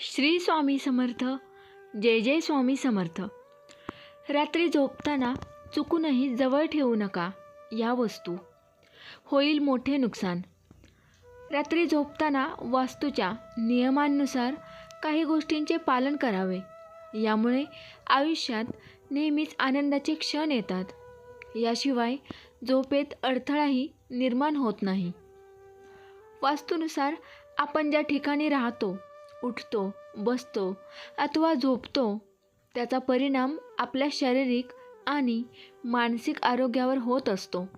श्री स्वामी समर्थ जय जय स्वामी समर्थ. रात्री झोपताना चुकूनही जवळ ठेवू नका या वस्तू. होईल मोठे नुकसान. रात्री झोपताना वास्तूच्या नियमांनुसार काही गोष्टींचे पालन करावे. यामुळे आयुष्यात नेहमीच आनंदाचे क्षण येतात. याशिवाय झोपेत अडथळाही निर्माण होत नाही. वास्तूनुसार आपण ज्या ठिकाणी राहतो उठतो बसतो अथवा झोपतो. त्याचा परिणाम आपल्या शारीरिक आणि मानसिक आरोग्यावर होत असतो.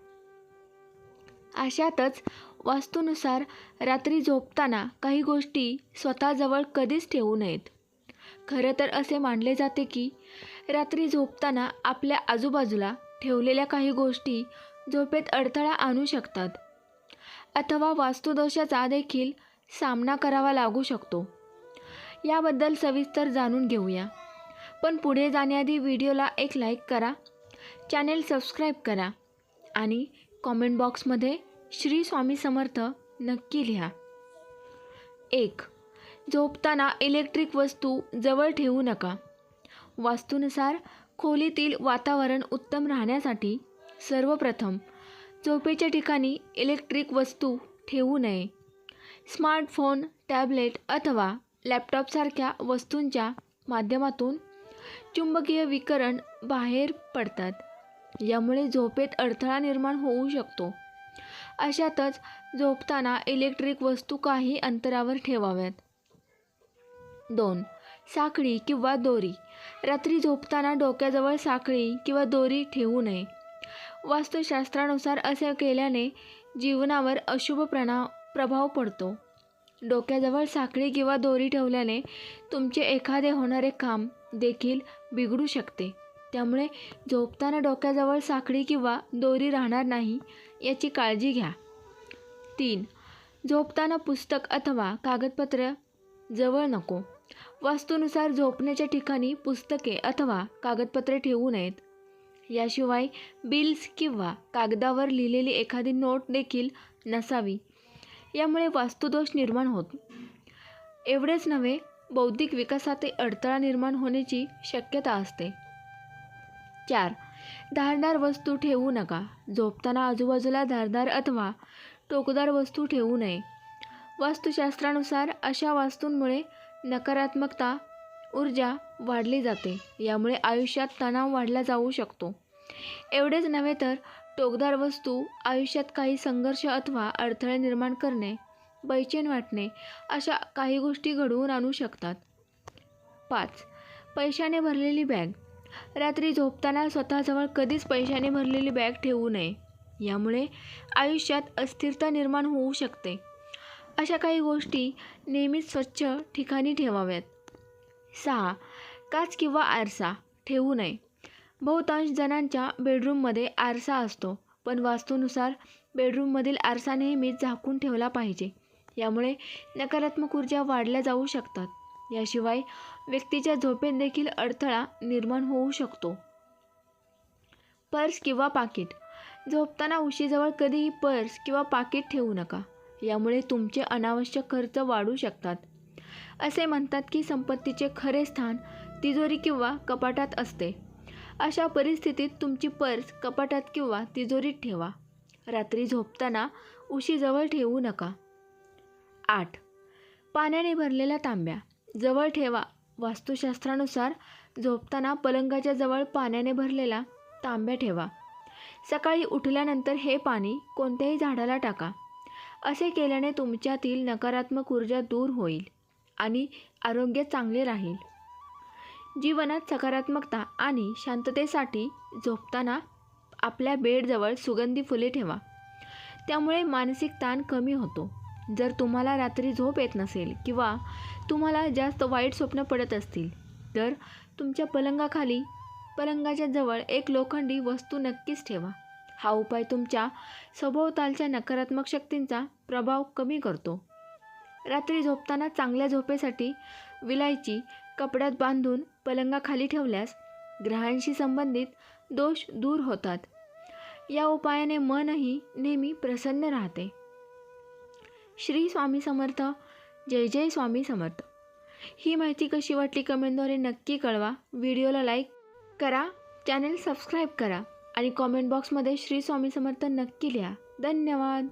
अशातच वास्तूनुसार रात्री झोपताना काही गोष्टी स्वतःजवळ कधीच ठेवू नयेत. खरं तर असे मानले जाते की रात्री झोपताना आपल्या आजूबाजूला ठेवलेल्या काही गोष्टी झोपेत अडथळा आणू शकतात. अथवा वास्तुदोषाचा देखील सामना करावा लागू शकतो. याबद्दल सविस्तर जाणून घेऊया. पण पुढे जाण्याआधी व्हिडिओला एक लाईक करा. चॅनेल सबस्क्राईब करा. आणि कॉमेंट बॉक्समध्ये श्री स्वामी समर्थ नक्की लिहा. एक झोपताना इलेक्ट्रिक वस्तू जवळ ठेवू नका. वास्तूनुसार खोलीतील वातावरण उत्तम राहण्यासाठी सर्वप्रथम झोपेच्या ठिकाणी इलेक्ट्रिक वस्तू ठेवू नये. स्मार्टफोन टॅबलेट अथवा लॅपटॉपसारख्या वस्तूंच्या माध्यमातून चुंबकीय विकरण बाहेर पडतात. यामुळे झोपेत अडथळा निर्माण होऊ शकतो. अशातच झोपताना इलेक्ट्रिक वस्तू काही अंतरावर ठेवाव्यात. दोन साखळी किंवा दोरी. रात्री झोपताना डोक्याजवळ साखळी किंवा दोरी ठेवू नये. वास्तुशास्त्रानुसार असे केल्याने जीवनावर अशुभ प्रणा प्रभाव पडतो. डोक्याजवळ साखळी किंवा दोरी ठेवल्याने तुमचे एखादे होणारे काम देखील बिघडू शकते. त्यामुळे झोपताना डोक्याजवळ साखळी किंवा दोरी राहणार नाही याची काळजी घ्या. तीन झोपताना पुस्तक अथवा कागदपत्र जवळ नको. वास्तूनुसार झोपण्याच्या ठिकाणी पुस्तके अथवा कागदपत्रे ठेवू नयेत. याशिवाय बिल्स किंवा कागदावर लिहिलेली एखादी नोट देखील नसावी. यामुळे वास्तुदोष निर्माण होत एवढेच नव्हे बौद्धिक विकासात अडथळा निर्माण होण्याची शक्यता असते. चार. धारदार वस्तू ठेवू नका. झोपताना आजूबाजूला धारदार अथवा टोकदार वस्तू ठेवू नये. वास्तुशास्त्रानुसार अशा वास्तूंमुळे नकारात्मकता ऊर्जा वाढली जाते. यामुळे आयुष्यात तणाव वाढला जाऊ शकतो. एवढेच नव्हे तर टोकदार वस्तू आयुष्यात काही संघर्ष अथवा अडथळे निर्माण करणे बैचेन वाटणे अशा काही गोष्टी घडवून आणू शकतात. पाच. पैशाने भरलेली बॅग. रात्री झोपताना स्वतःजवळ कधीच पैशाने भरलेली बॅग ठेवू नये. यामुळे आयुष्यात अस्थिरता निर्माण होऊ शकते. अशा काही गोष्टी नेहमीच स्वच्छ ठिकाणी ठेवाव्यात. सहा. काच किंवा आरसा. ठेवू नये. बहुतांश जणांच्या बेडरूममध्ये आरसा असतो पण वास्तूनुसार बेडरूममधील आरसा नेहमीच झाकून ठेवला पाहिजे. यामुळे नकारात्मक ऊर्जा वाढल्या जाऊ शकतात. याशिवाय व्यक्तीच्या झोपेत देखील अडथळा निर्माण होऊ शकतो. पर्स किंवा पाकिट. झोपताना उशीजवळ कधीही पर्स किंवा पाकिट ठेवू नका. यामुळे तुमचे अनावश्यक खर्च वाढू शकतात. असे म्हणतात की संपत्तीचे खरे स्थान तिजोरी किंवा कपाटात असते. अशा परिस्थितीत तुमची पर्स कपाटात किंवा तिजोरीत ठेवा. रात्री झोपताना उशीजवळ ठेवू नका. आठ. पाण्याने भरलेल्या तांब्या. जवळ ठेवा. वास्तुशास्त्रानुसार झोपताना पलंगाच्या जवळ पाण्याने भरलेला तांब्या ठेवा. सकाळी उठल्यानंतर हे पाणी कोणत्याही झाडाला टाका. असे केल्याने तुमच्यातील नकारात्मक ऊर्जा दूर होईल आणि आरोग्य चांगले राहील. जीवनात सकारात्मकता आणि शांततेसाठी झोपताना आपल्या बेडजवळ सुगंधी फुले ठेवा. त्यामुळे मानसिक ताण कमी होतो. जर तुम्हाला रात्री झोप येत नसेल किंवा तुम्हाला जास्त वाईट स्वप्न पडत असतील तर तुमच्या पलंगाखाली पलंगाच्या जवळ एक लोखंडी वस्तू नक्कीच ठेवा. हा उपाय तुमच्या सभोवतालच्या नकारात्मक शक्तींचा प्रभाव कमी करतो. रात्री झोपताना चांगल्या झोपेसाठी विलायची कपड्यात बांधून पलंगाखाली ठेवल्यास ग्रहांशी संबंधित दोष दूर होतात. या उपायाने मनही नेहमी प्रसन्न राहते. श्री स्वामी समर्थ जय जय स्वामी समर्थ. ही माहिती कशी वाटली कमेंटद्वारे नक्की कळवा. व्हिडिओला लाईक करा चॅनल सबस्क्राईब करा आणि कॉमेंट बॉक्समध्ये श्री स्वामी समर्थ नक्की लिहा. धन्यवाद.